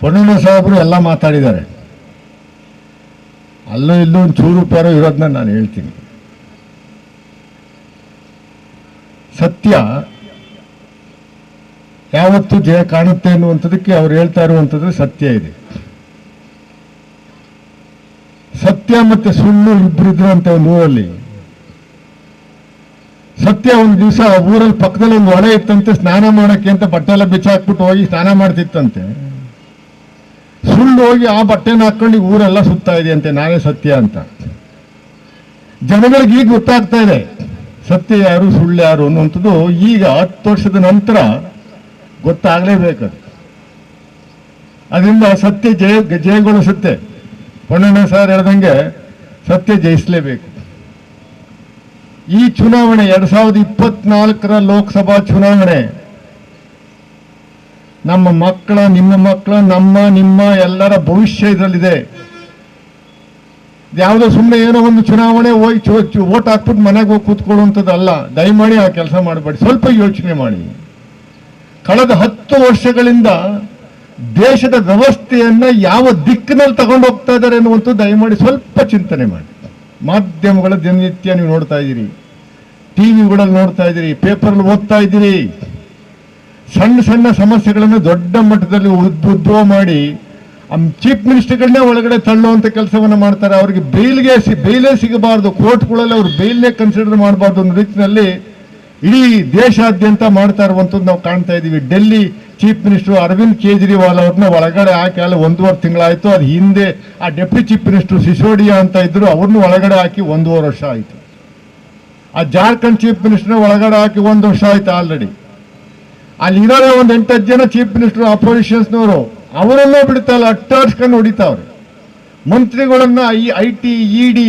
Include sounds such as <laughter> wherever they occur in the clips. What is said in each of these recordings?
ಪೊನ್ನಣ್ಣ ಸಾಹೇಬರು ಎಲ್ಲ ಮಾತಾಡಿದ್ದಾರೆ. ಅಲ್ಲೂ ಇಲ್ಲೂ ಒಂದು ಚೂರು ಪಾರು ಇರೋದನ್ನ ನಾನು ಹೇಳ್ತೀನಿ. ಸತ್ಯ ಯಾವತ್ತು ಜಯ ಕಾಣುತ್ತೆ ಅನ್ನುವಂಥದ್ದಕ್ಕೆ ಅವ್ರು ಹೇಳ್ತಾ ಇರುವಂಥದ್ದು ಸತ್ಯ ಇದೆ. ಸತ್ಯ ಮತ್ತೆ ಸುಳ್ಳು ಇಬ್ಬರಿದ್ರಂತೆ ಒಂದು ಊರಲ್ಲಿ. ಸತ್ಯ ಒಂದು ದಿವಸ ಊರಲ್ಲಿ ಪಕ್ಕದಲ್ಲಿ ಒಂದು ಹೊಳೆ ಇತ್ತಂತೆ ಸ್ನಾನ ಮಾಡೋಕ್ಕೆ ಅಂತ ಬಟ್ಟೆ ಎಲ್ಲ ಬಿಚ್ಚಾಕ್ಬಿಟ್ಟು ಹೋಗಿ ಸ್ನಾನ ಮಾಡ್ತಿತ್ತಂತೆ. ಸುಳ್ಳು ಹೋಗಿ ಆ ಬಟ್ಟೆನ ಹಾಕೊಂಡು ಊರೆಲ್ಲ ಸುತ್ತಾ ಇದೆಯಂತೆ ನಾನೇ ಸತ್ಯ ಅಂತ. ಜನಗಳಿಗೆ ಈಗ ಗೊತ್ತಾಗ್ತಾ ಇದೆ, ಸತ್ಯ ಯಾರು, ಸುಳ್ಳು ಯಾರು ಅನ್ನುವಂಥದ್ದು ಈಗ ಹತ್ತು ವರ್ಷದ ನಂತರ ಗೊತ್ತಾಗಲೇಬೇಕದು ಅದರಿಂದ ಸತ್ಯ ಜಯ ಜಯಗೊಳಿಸುತ್ತೆ ಪೊನ್ನಣ್ಣ ಸರ್ ಹೇಳ್ದಂಗೆ ಸತ್ಯ ಜಯಿಸಲೇಬೇಕು. ಈ ಚುನಾವಣೆ ಎರಡ್ ಸಾವಿರದ ಇಪ್ಪತ್ನಾಲ್ಕರ ಲೋಕಸಭಾ ಚುನಾವಣೆ ನಮ್ಮ ಮಕ್ಕಳ, ನಿಮ್ಮ ಮಕ್ಕಳ, ನಮ್ಮ, ನಿಮ್ಮ ಎಲ್ಲರ ಭವಿಷ್ಯ ಇದರಲ್ಲಿದೆ. ಯಾವುದೋ ಸುಮ್ಮನೆ ಏನೋ ಒಂದು ಚುನಾವಣೆ ಹೋಗಿ ಓಟ್ ಹಾಕ್ಬಿಟ್ಟು ಮನೆಗೆ ಹೋಗಿ ಕೂತ್ಕೊಳ್ಳುವಂಥದ್ದಲ್ಲ ದಯಮಾಡಿ ಆ ಕೆಲಸ ಮಾಡಬೇಡಿ. ಸ್ವಲ್ಪ ಯೋಚನೆ ಮಾಡಿ. ಕಳೆದ ಹತ್ತು ವರ್ಷಗಳಿಂದ ದೇಶದ ವ್ಯವಸ್ಥೆಯನ್ನು ಯಾವ ದಿಕ್ಕಿನಲ್ಲಿ ತಗೊಂಡು ಹೋಗ್ತಾ ಇದ್ದಾರೆ ಅನ್ನುವಂಥದ್ದು ದಯಮಾಡಿ ಸ್ವಲ್ಪ ಚಿಂತನೆ ಮಾಡಿ. ಮಾಧ್ಯಮಗಳ ದಿನನಿತ್ಯ ನೀವು ನೋಡ್ತಾ ಇದ್ದೀರಿ. ಟಿವಿಗಳಲ್ಲಿ ನೋಡ್ತಾ ಇದ್ದೀರಿ. ಪೇಪರ್ಲ್ಲಿ ಓದ್ತಾ ಇದ್ದೀರಿ. ಸಣ್ಣ ಸಣ್ಣ ಸಮಸ್ಯೆಗಳನ್ನು ದೊಡ್ಡ ಮಟ್ಟದಲ್ಲಿ ಉದ್ಭುದ್ವ ಮಾಡಿ ಚೀಫ್ ಮಿನಿಸ್ಟರ್ಗಳನ್ನೇ ಒಳಗಡೆ ತಳ್ಳುವಂತ ಕೆಲಸವನ್ನು ಮಾಡ್ತಾರೆ. ಅವರಿಗೆ ಬೇಲ್ಗೆ ಸಿ ಬೇಲೇ ಸಿಗಬಾರ್ದು, ಕೋರ್ಟ್ಗಳಲ್ಲಿ ಅವರು ಬೇಲ್ನೇ ಕನ್ಸಿಡರ್ ಮಾಡಬಾರ್ದು ಅನ್ನೋ ರೀತಿಯಲ್ಲಿ ಇಡೀ ದೇಶಾದ್ಯಂತ ಮಾಡ್ತಾ ಇರುವಂಥದ್ದು ನಾವು ಕಾಣ್ತಾ ಇದ್ದೀವಿ. ಡೆಲ್ಲಿ ಚೀಫ್ ಮಿನಿಸ್ಟರ್ ಅರವಿಂದ್ ಕೇಜ್ರಿವಾಲ್ ಅವ್ರನ್ನ ಒಳಗಡೆ ಹಾಕಿ, ಅಲ್ಲಿ ಒಂದೂವರೆ ತಿಂಗಳಾಯ್ತು. ಅದು ಹಿಂದೆ ಆ ಡೆಪ್ಯೂಟಿ ಚೀಫ್ ಮಿನಿಸ್ಟರ್ ಸಿಸೋಡಿಯಾ ಅಂತ ಇದ್ರು, ಅವ್ರನ್ನ ಒಳಗಡೆ ಹಾಕಿ ಒಂದೂವರೆ ವರ್ಷ ಆಯ್ತು. ಆ ಜಾರ್ಖಂಡ್ ಚೀಫ್ ಮಿನಿಸ್ಟರ್ ಒಳಗಡೆ ಹಾಕಿ ಒಂದು ವರ್ಷ ಆಯಿತು ಆಲ್ರೆಡಿ ಅಲ್ಲಿ ಇರೋದೇ ಒಂದು ಎಂಟತ್ತು ಜನ ಚೀಫ್ ಮಿನಿಸ್ಟರ್ ಅಪೋಸಿಷನ್ಸ್ನವರು ಅವರನ್ನೂ ಬಿಡ್ತಾ ಇಲ್ಲ ಅಟ್ಟಾಡ್ಸ್ಕೊಂಡು ಹೊಡಿತಾವ್ರೆ. ಮಂತ್ರಿಗಳನ್ನ ಈ I T E D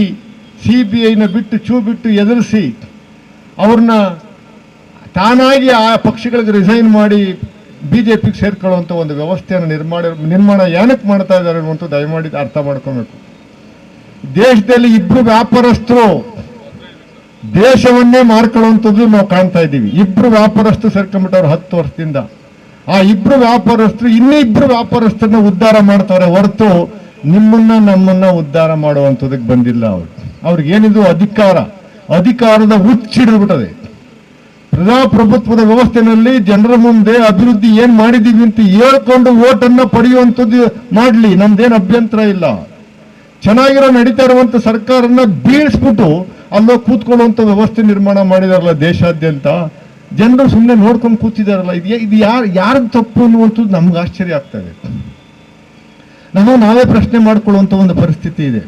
C B ಐನ ಬಿಟ್ಟು ಚೂ ಬಿಟ್ಟು ಎದುರಿಸಿ, ಅವ್ರನ್ನ ತಾನಾಗಿ ಆ ಪಕ್ಷಗಳಿಗೆ ರಿಸೈನ್ ಮಾಡಿ ಬಿಜೆಪಿಗೆ ಸೇರ್ಕೊಳ್ಳುವಂಥ ಒಂದು ವ್ಯವಸ್ಥೆಯನ್ನು ನಿರ್ಮಾಣ ನಿರ್ಮಾಣ ಏನಕ್ಕೆ ಮಾಡ್ತಾ ಇದ್ದಾರೆ ಅನ್ನುವಂಥ ದಯಮಾಡಿ ಅರ್ಥ ಮಾಡ್ಕೊಬೇಕು. ದೇಶದಲ್ಲಿ ಇಬ್ಬರು ವ್ಯಾಪಾರಸ್ಥರು ದೇಶವನ್ನೇ ಮಾರ್ಕೊಳ್ಳುವಂಥದ್ದು ನಾವು ಕಾಣ್ತಾ ಇದ್ದೀವಿ. ಇಬ್ರು ವ್ಯಾಪಾರಸ್ಥರು ಸೇರ್ಕೊಂಡ್ಬಿಟ್ಟವ್ರು ಹತ್ತು ವರ್ಷದಿಂದ. ಆ ಇಬ್ರು ವ್ಯಾಪಾರಸ್ಥರು, ಇನ್ನೂ ಇಬ್ರು ವ್ಯಾಪಾರಸ್ಥರನ್ನ ಉದ್ಧಾರ ಮಾಡ್ತಾರೆ ಹೊರತು ನಿಮ್ಮನ್ನ ನಮ್ಮನ್ನ ಉದ್ಧಾರ ಮಾಡುವಂಥದಕ್ಕೆ ಬಂದಿಲ್ಲ ಅವ್ರು. ಅವ್ರಿಗೆ ಏನಿದು? ಅಧಿಕಾರ. ಅಧಿಕಾರದ ಹುಚ್ಚಿಡಿದ್ಬಿಟ್ಟದೆ ಪ್ರಜಾಪ್ರಭುತ್ವದ ವ್ಯವಸ್ಥೆನಲ್ಲಿ ಜನರ ಮುಂದೆ ಅಭಿವೃದ್ಧಿ ಏನ್ ಮಾಡಿದೀವಿ ಅಂತ ಹೇಳ್ಕೊಂಡು ಓಟನ್ನ ಪಡೆಯುವಂಥದ್ದು ಮಾಡ್ಲಿ. ನಮ್ದೇನು ಅಭ್ಯಂತರ ಇಲ್ಲ. ಚೆನ್ನಾಗಿರೋ ನಡೀತಾ ಇರುವಂತ ಸರ್ಕಾರನ ಬೀಳಿಸ್ಬಿಟ್ಟು ಅಲ್ಲೋ ಕೂತ್ಕೊಳ್ಳುವಂತ ವ್ಯವಸ್ಥೆ ನಿರ್ಮಾಣ ಮಾಡಿದಾರಲ್ಲ ದೇಶಾದ್ಯಂತ? ಜನರು ಸುಮ್ಮನೆ ನೋಡ್ಕೊಂಡು ಕೂತಿದಾರಲ್ಲ? ಇದು ಇದು ಯಾರು ಯಾರದ ತಪ್ಪು ಅನ್ನುವಂಥದ್ದು ನಮ್ಗೆ ಆಶ್ಚರ್ಯ ಆಗ್ತಾ ಇದೆ. ನಾವು ನಾವೇ ಪ್ರಶ್ನೆ ಮಾಡ್ಕೊಳ್ಳುವಂತ ಒಂದು ಪರಿಸ್ಥಿತಿ ಇದೆ.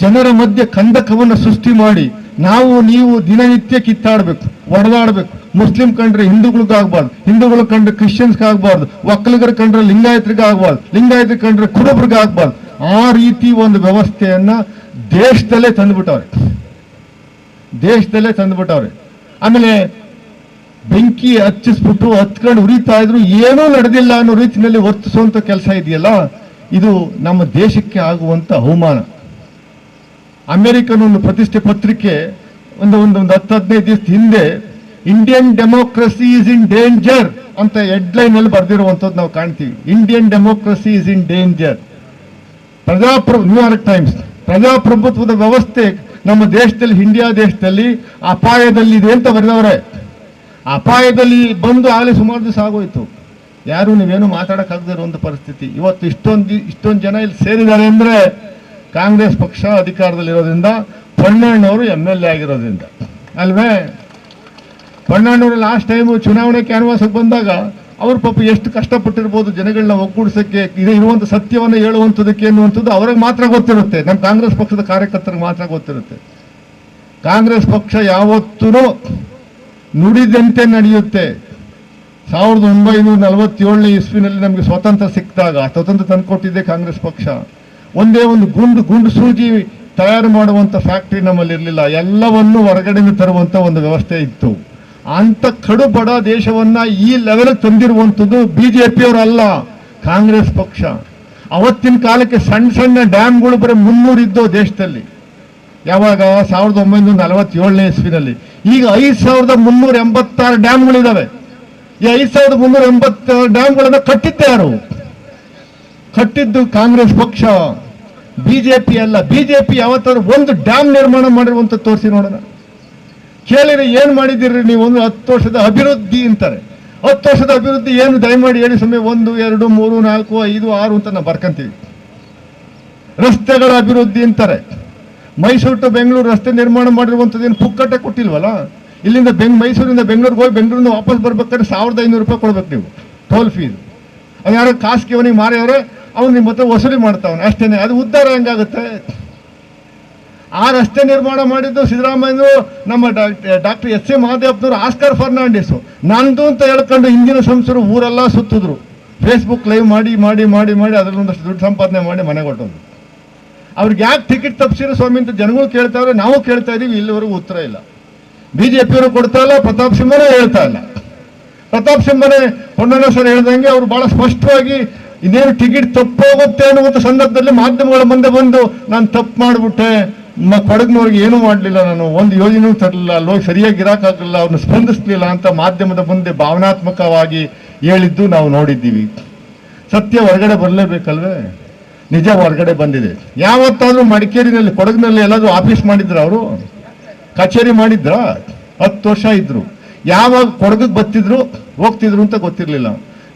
ಜನರ ಮಧ್ಯೆ ಕಂದಕವನ್ನು ಸೃಷ್ಟಿ ಮಾಡಿ ನಾವು ನೀವು ದಿನನಿತ್ಯ ಕಿತ್ತಾಡ್ಬೇಕು, ಒಡೆದಾಡ್ಬೇಕು. ಮುಸ್ಲಿಂ ಕಂಡ್ರೆ ಹಿಂದೂಗಳಿಗಾಗಬಾರ್ದು ಹಿಂದೂಗಳು ಕಂಡ್ರೆ ಕ್ರಿಶ್ಚಿಯನ್ಸ್ ಆಗಬಾರ್ದು, ಒಕ್ಕಲಿಗರ ಕಂಡ್ರೆ ಲಿಂಗಾಯತರಿಗಾಗಬಾರ್ದು ಲಿಂಗಾಯತರಿಗೆ ಕಂಡ್ರೆ ಕುರುಬರಿಗಾಗಬಾರ್ದು ಆ ರೀತಿ ಒಂದು ವ್ಯವಸ್ಥೆಯನ್ನ ದೇಶದಲ್ಲೇ ತಂದುಬಿಟ್ಟವ್ರೆ. ದೇಶದಲ್ಲೇ ತಂದ್ಬಿಟ್ಟವ್ರೆ. ಆಮೇಲೆ ಬೆಂಕಿ ಹಚ್ಚಿಸ್ಬಿಟ್ಟು ಹತ್ಕೊಂಡು ಉರಿತಾ ಇದ್ರು ಏನೂ ನಡೆದಿಲ್ಲ ಅನ್ನೋ ರೀತಿಯಲ್ಲಿ ವರ್ತಿಸುವಂತ ಕೆಲಸ ಇದೆಯಲ್ಲ, ಇದು ನಮ್ಮ ದೇಶಕ್ಕೆ ಆಗುವಂತ ಅವಮಾನ. ಅಮೆರಿಕನ್ ಒಂದು ಪ್ರತಿಷ್ಠೆ ಪತ್ರಿಕೆ ಒಂದು ಒಂದು ಒಂದು ಹತ್ತು ಹದಿನೈದು ದಿವಸ ಹಿಂದೆ Indian democracy is in danger ಅಂತ ಹೆಡ್ಲೈನ್ ಅಲ್ಲಿ ಬರೆದಿರುವಂಥದ್ದು ನಾವು ಕಾಣ್ತೀವಿ. Indian democracy is in danger ಪ್ರಜಾಪ್ರಭು New York Times ಪ್ರಜಾಪ್ರಭುತ್ವದ ವ್ಯವಸ್ಥೆ ನಮ್ಮ ದೇಶದಲ್ಲಿ ಇಂಡಿಯಾ ದೇಶದಲ್ಲಿ ಅಪಾಯದಲ್ಲಿದೆ ಅಂತ ಬರೆದವ್ರೆ. ಅಪಾಯದಲ್ಲಿ ಬಂದು ಆಗಲೇ ಸುಮಾರು ದಿವಸ ಆಗೋಯ್ತು. ಯಾರು ನೀವೇನು ಮಾತಾಡಕ್ಕಾಗದೇ ಒಂದು ಪರಿಸ್ಥಿತಿ. ಇವತ್ತು ಇಷ್ಟೊಂದು ಇಷ್ಟೊಂದು ಜನ ಇಲ್ಲಿ ಸೇರಿದ್ದಾರೆ ಅಂದ್ರೆ ಕಾಂಗ್ರೆಸ್ ಪಕ್ಷ ಅಧಿಕಾರದಲ್ಲಿರೋದ್ರಿಂದ ಪೊನ್ನಣ್ಣವರು ಎಂ ಎಲ್ ಎ ಆಗಿರೋದ್ರಿಂದ. ಅಲ್ವೇ? ಪೊನ್ನಣ್ಣವರು ಲಾಸ್ಟ್ ಟೈಮು ಚುನಾವಣೆ ಕ್ಯಾನ್ವಾಸಕ್ಕೆ ಬಂದಾಗ ಅವ್ರ ಪಾಪ ಎಷ್ಟು ಕಷ್ಟಪಟ್ಟಿರ್ಬೋದು, ಜನಗಳನ್ನ ಒಗ್ಗೂಡಿಸಕ್ಕೆ ಇದು ಇರುವಂತ ಸತ್ಯವನ್ನು ಹೇಳುವಂಥದ್ದಕ್ಕೆ ಅನ್ನುವಂಥದ್ದು ಅವ್ರಿಗೆ ಮಾತ್ರ ಗೊತ್ತಿರುತ್ತೆ. ನಮ್ಮ ಕಾಂಗ್ರೆಸ್ ಪಕ್ಷದ ಕಾರ್ಯಕರ್ತರಿಗೆ ಮಾತ್ರ ಗೊತ್ತಿರುತ್ತೆ. ಕಾಂಗ್ರೆಸ್ ಪಕ್ಷ ಯಾವತ್ತೂ ನುಡಿದಂತೆ ನಡೆಯುತ್ತೆ. ಸಾವಿರದ ಒಂಬೈನೂರ ನಲವತ್ತೇಳನೇ ಇಸ್ವಿನಲ್ಲಿ ನಮಗೆ ಸ್ವಾತಂತ್ರ್ಯ ಸಿಕ್ಕಿದಾಗ ಸ್ವತಂತ್ರ ತಂದುಕೊಟ್ಟಿದ್ದೆ ಕಾಂಗ್ರೆಸ್ ಪಕ್ಷ. ಒಂದೇ ಒಂದು ಗುಂಡು ಗುಂಡು ಸೂಜಿ ತಯಾರು ಮಾಡುವಂಥ ಫ್ಯಾಕ್ಟರಿ ನಮ್ಮಲ್ಲಿ ಇರಲಿಲ್ಲ ಎಲ್ಲವನ್ನು ಹೊರಗಡೆಯಿಂದ ತರುವಂಥ ಒಂದು ವ್ಯವಸ್ಥೆ ಇತ್ತು. ಅಂತ ಕಡು ಬಡ ದೇಶವನ್ನ ಈ ಲೆವೆಲ್ ತಂದಿರುವಂಥದ್ದು ಬಿಜೆಪಿಯವರಲ್ಲ, ಕಾಂಗ್ರೆಸ್ ಪಕ್ಷ. ಅವತ್ತಿನ ಕಾಲಕ್ಕೆ ಸಣ್ಣ ಸಣ್ಣ ಡ್ಯಾಮ್ಗಳು ಬರೀ ಮುನ್ನೂರು ಇದ್ದವು ದೇಶದಲ್ಲಿ. ಯಾವಾಗ? ಸಾವಿರದ ಒಂಬೈನೂರ ನಲವತ್ತೇಳನೇ ಇಸ್ವಿನಲ್ಲಿ. ಈಗ ಐದು ಸಾವಿರದ ಮುನ್ನೂರ ಎಂಬತ್ತಾರು ಡ್ಯಾಮ್ಗಳಿದಾವೆ. ಈ ಐದು ಸಾವಿರದ ಮುನ್ನೂರ ಎಂಬತ್ತಾರು ಡ್ಯಾಮ್ಗಳನ್ನ ಕಟ್ಟಿದ್ದೆ ಯಾರು? ಕಟ್ಟಿದ್ದು ಕಾಂಗ್ರೆಸ್ ಪಕ್ಷ. ಬಿಜೆಪಿ ಅಲ್ಲ. ಬಿಜೆಪಿ ಯಾವತ್ತಾದ್ರು ಒಂದು ಡ್ಯಾಮ್ ನಿರ್ಮಾಣ ಮಾಡಿರುವಂತ ತೋರಿಸಿ ನೋಡೋಣ. ಕೇಳಿದ್ರೆ ಏನು ಮಾಡಿದ್ದೀರಿ? ನೀವು ಒಂದು ಹತ್ತು ವರ್ಷದ ಅಭಿವೃದ್ಧಿ ಅಂತಾರೆ. ಹತ್ತು ವರ್ಷದ ಅಭಿವೃದ್ಧಿ ಏನು? ದಯಮಾಡಿ ಹೇಳಿ ಸಮಯ ಒಂದು, ಎರಡು, ಮೂರು, ನಾಲ್ಕು, ಐದು, ಆರು ಅಂತ ನಾವು ಬರ್ಕಂತೀವಿ. ರಸ್ತೆಗಳ ಅಭಿವೃದ್ಧಿ ಅಂತಾರೆ. ಮೈಸೂರು ಟು ಬೆಂಗಳೂರು ರಸ್ತೆ ನಿರ್ಮಾಣ ಮಾಡಿರುವಂಥದ್ದು ಏನು ಪುಕ್ಕಟ್ಟೆ ಕೊಟ್ಟಿಲ್ವಲ್ಲ? ಇಲ್ಲಿಂದ ಬೆಂಗ್, ಮೈಸೂರಿಂದ ಬೆಂಗಳೂರಿಗೆ ಹೋಗಿ ಬೆಂಗಳೂರಿಂದ ವಾಪಸ್ ಬರ್ಬೇಕಾದ್ರೆ ಸಾವಿರದ ಐನೂರು ರೂಪಾಯಿ ಕೊಡ್ಬೇಕು ನೀವು, ಟೋಲ್ ಫೀಸ್. ಅದು ಯಾರೋ ಖಾಸಗಿ ಅವನಿಗೆ ಮಾರಿಯವ್ರೆ, ಅವ್ನು ನಿಮ್ಮ ಹತ್ರ ವಸೂಲಿ ಮಾಡ್ತಾವನು, ಅಷ್ಟೇನೆ. ಅದು ಉದ್ಧಾರ ಹೆಂಗಾಗುತ್ತೆ? ಆ ರಸ್ತೆ ನಿರ್ಮಾಣ ಮಾಡಿದ್ದು ಸಿದ್ದರಾಮಯ್ಯರು ನಮ್ಮ ಡಾಕ್ಟರ್ ಎಸ್ ಎ ಮಹಾದೇವಪ್ಪನವರು ಆಸ್ಕರ್ ಫರ್ನಾಂಡಿಸು. ನಂದು ಅಂತ ಹೇಳ್ಕೊಂಡು ಹಿಂದಿನ ಸಂಸ್ಥರು ಊರೆಲ್ಲ ಸುತ್ತಿದ್ರು. ಫೇಸ್ಬುಕ್ ಲೈವ್ ಮಾಡಿ ಮಾಡಿ ಮಾಡಿ ಮಾಡಿ ಅದರಲ್ಲಿ ಒಂದಷ್ಟು ದುಡ್ಡು ಸಂಪಾದನೆ ಮಾಡಿ ಮನೆ ಹೊಟ್ಟೋದು ಅವ್ರಿಗೆ ಯಾಕೆ ಟಿಕೆಟ್ ತಪ್ಪಿಸಿರೋ ಸ್ವಾಮಿ ಅಂತ ಜನಗಳು ಕೇಳ್ತಾವ್ರೆ ನಾವು ಕೇಳ್ತಾ ಇದೀವಿ, ಇಲ್ಲಿವರೆಗೂ ಉತ್ತರ ಇಲ್ಲ. ಬಿಜೆಪಿಯವರು ಕೊಡ್ತಾ ಇಲ್ಲ, ಪ್ರತಾಪ್ ಸಿಂಹನೇ ಹೇಳ್ತಾ ಇಲ್ಲ. ಪ್ರತಾಪ್ ಸಿಂಹನೇ ಹೊನ್ನಣ್ಣ ಸರ್ ಹೇಳ್ದಂಗೆ ಅವರು ಬಹಳ ಸ್ಪಷ್ಟವಾಗಿ ಇನ್ನೇನು ಟಿಕೆಟ್ ತಪ್ಪೋಗುತ್ತೆ ಅನ್ನುವಂಥ ಸಂದರ್ಭದಲ್ಲಿ ಮಾಧ್ಯಮಗಳ ಮುಂದೆ ಬಂದು, ನಾನು ತಪ್ಪು ಮಾಡಿಬಿಟ್ಟೆ ಮ ಕೊಡಗಿನವ್ರಿಗೆ ಏನೂ ಮಾಡಲಿಲ್ಲ ನಾನು. ಒಂದು ಯೋಜನೆ ತರಲಿಲ್ಲ. ಲೋಕ ಸರಿಯಾಗಿ ಇರೋಕ್ಕಾಗಲಿಲ್ಲ ಅವ್ರನ್ನ ಸ್ಪಂದಿಸ್ಲಿಲ್ಲ ಅಂತ ಮಾಧ್ಯಮದ ಮುಂದೆ ಭಾವನಾತ್ಮಕವಾಗಿ ಹೇಳಿದ್ದು ನಾವು ನೋಡಿದ್ದೀವಿ. ಸತ್ಯ ಹೊರಗಡೆ ಬರಲೇಬೇಕಲ್ವೇ? ನಿಜ ಹೊರಗಡೆ ಬಂದಿದೆ. ಯಾವತ್ತಾದ್ರೂ ಮಡಿಕೇರಿನಲ್ಲಿ, ಕೊಡಗಿನಲ್ಲಿ ಎಲ್ಲಾದರೂ ಆಫೀಸ್ ಮಾಡಿದ್ರ ಅವರು? ಕಚೇರಿ ಮಾಡಿದ್ರ? ಹತ್ತು ವರ್ಷ ಇದ್ರು. ಯಾವಾಗ ಕೊಡಗಿಗೆ ಬತ್ತಿದ್ರು ಹೋಗ್ತಿದ್ರು ಅಂತ ಗೊತ್ತಿರ್ಲಿಲ್ಲ.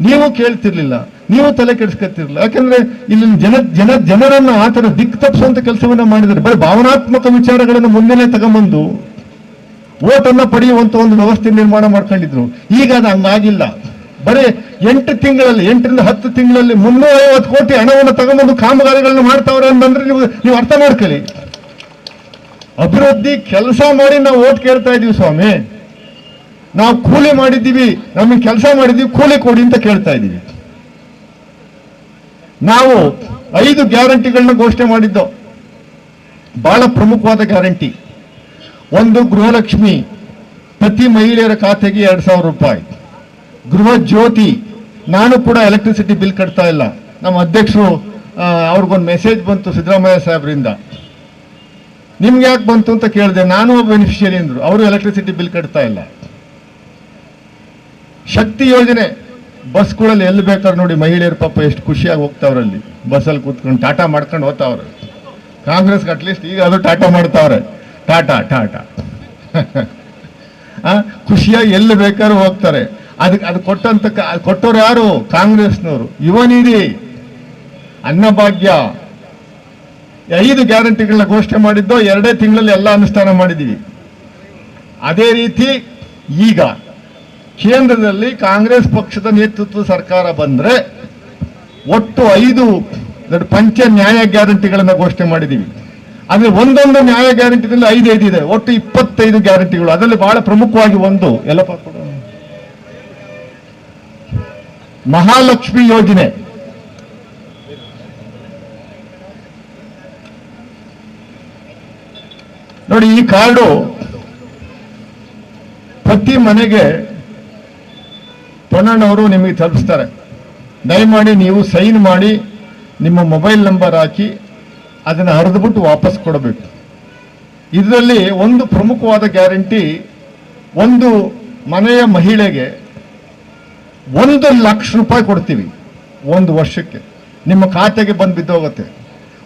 ನೀವು ಕೇಳ್ತಿರ್ಲಿಲ್ಲ, ನೀವು ತಲೆ ಕೆಡಿಸ್ಕೊತಿರ್ಲಿಲ್ಲ. ಯಾಕಂದ್ರೆ ಇಲ್ಲಿ ಜನ ಜನ, ಜನರನ್ನ ಆ ಥರ ದಿಕ್ಕು ತಪ್ಪಿಸುವಂತ ಕೆಲಸವನ್ನ ಮಾಡಿದ್ದಾರೆ. ಬರೀ ಭಾವನಾತ್ಮಕ ವಿಚಾರಗಳನ್ನು ಮುಂದೆನೆ ತಗೊಂಬಂದು ಓಟನ್ನ ಪಡೆಯುವಂತ ಒಂದು ವ್ಯವಸ್ಥೆ ನಿರ್ಮಾಣ ಮಾಡ್ಕೊಂಡಿದ್ರು. ಈಗ ಅದು ಹಂಗಾಗಿಲ್ಲ. ಬರೀ ಎಂಟು ತಿಂಗಳಲ್ಲಿ, ಎಂಟರಿಂದ ಹತ್ತು ತಿಂಗಳಲ್ಲಿ ಮುನ್ನೂರ ಐವತ್ತು ಕೋಟಿ ಹಣವನ್ನು ತಗೊಂಬಂದು ಕಾಮಗಾರಿಗಳನ್ನ ಮಾಡ್ತಾವ್ರೆ ಅಂತಂದ್ರೆ ನೀವು ನೀವು ಅರ್ಥ ಮಾಡ್ಕೊಳ್ಳಿ. ಅಭಿವೃದ್ಧಿ ಕೆಲಸ ಮಾಡಿ ನಾವು ಓಟ್ ಕೇಳ್ತಾ ಇದೀವಿ ಸ್ವಾಮಿ. ನಾವು ಕೂಲಿ ಮಾಡಿದ್ದೀವಿ, ನಮಗೆ ಕೆಲಸ ಮಾಡಿದ್ದೀವಿ, ಕೂಲಿ ಕೊಡಿ ಅಂತ ಕೇಳ್ತಾ ಇದ್ದೀವಿ. ನಾವು ಐದು ಗ್ಯಾರಂಟಿಗಳನ್ನ ಘೋಷಣೆ ಮಾಡಿದ್ದೋ, ಬಹಳ ಪ್ರಮುಖವಾದ ಗ್ಯಾರಂಟಿ. ಒಂದು ಗೃಹಲಕ್ಷ್ಮಿ ಪ್ರತಿ ಮಹಿಳೆಯರ ಖಾತೆಗೆ ಎರಡ್ ಸಾವಿರ ರೂಪಾಯಿ. ಗೃಹ ಜ್ಯೋತಿ, ನಾನು ಕೂಡ ಎಲೆಕ್ಟ್ರಿಸಿಟಿ ಬಿಲ್ ಕಟ್ತಾ ಇಲ್ಲ. ನಮ್ಮ ಅಧ್ಯಕ್ಷರು ಅವ್ರಿಗೊಂದು ಮೆಸೇಜ್ ಬಂತು ಸಿದ್ದರಾಮಯ್ಯ ಸಾಹೇಬ್ರಿಂದ. ನಿಮ್ಗೆ ಯಾಕೆ ಬಂತು ಅಂತ ಕೇಳಿದೆ, ನಾನು ಬೆನಿಫಿಷಿಯರಿ ಅಂದ್ರು. ಅವರು ಎಲೆಕ್ಟ್ರಿಸಿಟಿ ಬಿಲ್ ಕಟ್ತಾ ಇಲ್ಲ. ಶಕ್ತಿ ಯೋಜನೆ. ಬಸ್ಗಳಲ್ಲಿ ಎಲ್ಲಿ ಬೇಕಾದ್ರೆ ನೋಡಿ ಮಹಿಳೆಯರು ಪಾಪ ಎಷ್ಟು ಖುಷಿಯಾಗಿ ಹೋಗ್ತಾವ್ರಲ್ಲಿ. ಬಸ್ಸಲ್ಲಿ ಕೂತ್ಕೊಂಡು ಟಾಟಾ ಮಾಡ್ಕೊಂಡು ಹೋಗ್ತಾವ್ರೆ. ಕಾಂಗ್ರೆಸ್ಗೆ ಅಟ್ಲೀಸ್ಟ್ ಈಗ ಅದು ಟಾಟಾ ಮಾಡ್ತಾವ್ರೆ. ಟಾಟಾ ಟಾಟಾ. <laughs> ಖುಷಿಯಾಗಿ ಎಲ್ಲಿ ಬೇಕಾದ್ರೂ ಹೋಗ್ತಾರೆ. ಅದಕ್ಕೆ ಅದು ಕೊಟ್ಟಂತ ಕೊಟ್ಟವ್ರು ಯಾರು? ಕಾಂಗ್ರೆಸ್ನವರು. ಯುವ ನಿಧಿ ಅನ್ನಭಾಗ್ಯ ಐದು ಗ್ಯಾರಂಟಿಗಳನ್ನ ಘೋಷಣೆ ಮಾಡಿದ್ದೋ, ಎರಡೇ ತಿಂಗಳಲ್ಲಿ ಎಲ್ಲ ಅನುಷ್ಠಾನ ಮಾಡಿದ್ದೀವಿ. ಅದೇ ರೀತಿ ಈಗ ಕೇಂದ್ರದಲ್ಲಿ ಕಾಂಗ್ರೆಸ್ ಪಕ್ಷದ ನೇತೃತ್ವದ ಸರ್ಕಾರ ಬಂದ್ರೆ ಒಟ್ಟು ಐದು ಪಂಚ ನ್ಯಾಯ ಗ್ಯಾರಂಟಿಗಳನ್ನ ಘೋಷಣೆ ಮಾಡಿದ್ದೀವಿ ಅಂದ್ರೆ ಒಂದೊಂದು ನ್ಯಾಯ ಗ್ಯಾರಂಟಿನಲ್ಲಿ ಐದು ಐದು ಇದೆ. ಒಟ್ಟು ಇಪ್ಪತ್ತೈದು ಗ್ಯಾರಂಟಿಗಳು. ಅದರಲ್ಲಿ ಬಹಳ ಪ್ರಮುಖವಾಗಿ ಒಂದು, ಎಲ್ಲಪ್ಪ. ಮಹಾಲಕ್ಷ್ಮಿ ಯೋಜನೆ. ನೋಡಿ, ಈ ಕಾರ್ಡು ಪ್ರತಿ ಮನೆಗೆ ಪೊನ್ನಣ್ಣವರು ನಿಮಗೆ ತಲುಪಿಸ್ತಾರೆ. ದಯಮಾಡಿ ನೀವು ಸೈನ್ ಮಾಡಿ ನಿಮ್ಮ ಮೊಬೈಲ್ ನಂಬರ್ ಹಾಕಿ ಅದನ್ನು ಹರಿದುಬಿಟ್ಟು ವಾಪಸ್ ಕೊಡಬೇಕು. ಇದರಲ್ಲಿ ಒಂದು ಪ್ರಮುಖವಾದ ಗ್ಯಾರಂಟಿ ಒಂದು ಮನೆಯ ಮಹಿಳೆಗೆ ಒಂದು ಲಕ್ಷ ರೂಪಾಯಿ ಕೊಡ್ತೀವಿ ಒಂದು ವರ್ಷಕ್ಕೆ. ನಿಮ್ಮ ಖಾತೆಗೆ ಬಂದು ಬಿದ್ದೋಗುತ್ತೆ.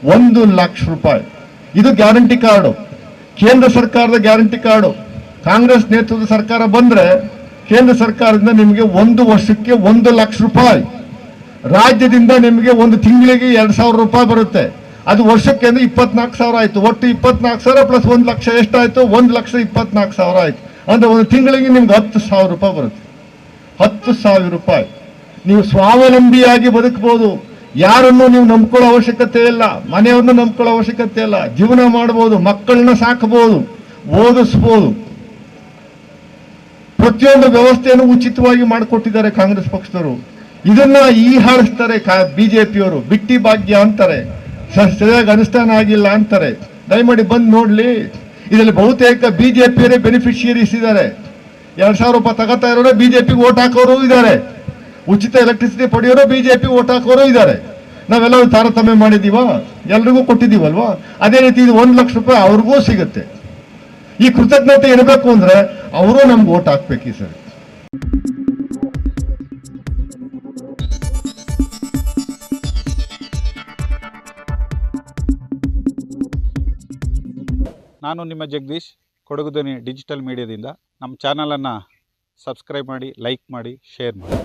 ಒಂದು ಲಕ್ಷ ರೂಪಾಯಿ. ಇದು ಗ್ಯಾರಂಟಿ ಕಾರ್ಡು. ಕೇಂದ್ರ ಸರ್ಕಾರದ ಗ್ಯಾರಂಟಿ ಕಾರ್ಡು. ಕಾಂಗ್ರೆಸ್ ನೇತೃತ್ವದ ಸರ್ಕಾರ ಬಂದ್ರೆ ಕೇಂದ್ರ ಸರ್ಕಾರದಿಂದ ನಿಮಗೆ ಒಂದು ವರ್ಷಕ್ಕೆ ಒಂದು ಲಕ್ಷ ರೂಪಾಯಿ. ರಾಜ್ಯದಿಂದ ನಿಮಗೆ ಒಂದು ತಿಂಗಳಿಗೆ ಎರಡು ಸಾವಿರ ರೂಪಾಯಿ ಬರುತ್ತೆ. ಅದು ವರ್ಷಕ್ಕೆ ಅಂದ್ರೆ ಇಪ್ಪತ್ನಾಲ್ಕು ಸಾವಿರ ಆಯ್ತು. ಒಟ್ಟು ಇಪ್ಪತ್ನಾಲ್ಕು ಸಾವಿರ ಪ್ಲಸ್ ಒಂದು ಲಕ್ಷ ಎಷ್ಟಾಯಿತು? ಒಂದು ಲಕ್ಷ ಇಪ್ಪತ್ನಾಲ್ಕು ಸಾವಿರ ಆಯ್ತು. ಅಂದರೆ ಒಂದು ತಿಂಗಳಿಗೆ ನಿಮ್ಗೆ ಹತ್ತು ಸಾವಿರ ರೂಪಾಯಿ ಬರುತ್ತೆ. ಹತ್ತು ಸಾವಿರ ರೂಪಾಯಿ. ನೀವು ಸ್ವಾವಲಂಬಿಯಾಗಿ ಬದುಕಬಹುದು ಯಾರನ್ನು ನೀವು ನಂಬ್ಕೊಳ್ಳೋ ಅವಶ್ಯಕತೆ ಇಲ್ಲ. ಮನೆಯವ್ರನ್ನ ನಂಬ್ಕೊಳ್ಳೋ ಅವಶ್ಯಕತೆ ಇಲ್ಲ. ಜೀವನ ಮಾಡಬಹುದು ಮಕ್ಕಳನ್ನ ಸಾಕಬಹುದು ಓದಿಸ್ಬೋದು. ಪ್ರತಿಯೊಂದು ವ್ಯವಸ್ಥೆಯನ್ನು ಉಚಿತವಾಗಿ ಮಾಡಿಕೊಟ್ಟಿದ್ದಾರೆ ಕಾಂಗ್ರೆಸ್ ಪಕ್ಷದವರು. ಇದನ್ನ ಈ ಹಾರಿಸ್ತಾರೆ ಬಿಜೆಪಿಯವರು. ಬಿಟ್ಟಿ ಭಾಗ್ಯ ಅಂತಾರೆ. ಸರಿಯಾಗಿ ಅನುಷ್ಠಾನ ಆಗಿಲ್ಲ ಅಂತಾರೆ. ದಯಮಾಡಿ ಬಂದು ನೋಡ್ಲಿ. ಇದರಲ್ಲಿ ಬಹುತೇಕ ಬಿಜೆಪಿಯರೇ ಬೆನಿಫಿಷಿಯರೀಸ್ ಇದ್ದಾರೆ. ಎರಡ್ ಸಾವಿರ ರೂಪಾಯಿ ತಗೋತಾ ಇರೋರು, ಬಿಜೆಪಿಗೆ ಓಟ್ ಹಾಕೋರು ಇದ್ದಾರೆ. ಉಚಿತ ಎಲೆಕ್ಟ್ರಿಸಿಟಿ ಪಡೆಯೋರು ಬಿಜೆಪಿ ಓಟ್ ಹಾಕೋರು ಇದ್ದಾರೆ. ನಾವೆಲ್ಲ ತಾರತಮ್ಯ ಮಾಡಿದೀವ ಎಲ್ರಿಗೂ ಕೊಟ್ಟಿದ್ದೀವಲ್ವಾ? ಅದೇ ರೀತಿ ಇದು ಒಂದು ಲಕ್ಷ ರೂಪಾಯಿ ಅವ್ರಿಗೂ ಸಿಗುತ್ತೆ. ಈ ಕೃತಜ್ಞತೆ ಇರಬೇಕು ಅಂದ್ರೆ ಅವರು ನಮ್ಗೆ ಓಟ್ ಹಾಕ್ಬೇಕು ಸರ್. ನಾನು ನಿಮ್ಮ ಜಗದೀಶ್ ಕೊಡಗುದನಿ ಡಿಜಿಟಲ್ ಮೀಡಿಯಾದಿಂದ. ನಮ್ಮ ಚಾನಲನ್ನು ಸಬ್ಸ್ಕ್ರೈಬ್ ಮಾಡಿ, ಲೈಕ್ ಮಾಡಿ, ಶೇರ್ ಮಾಡಿ.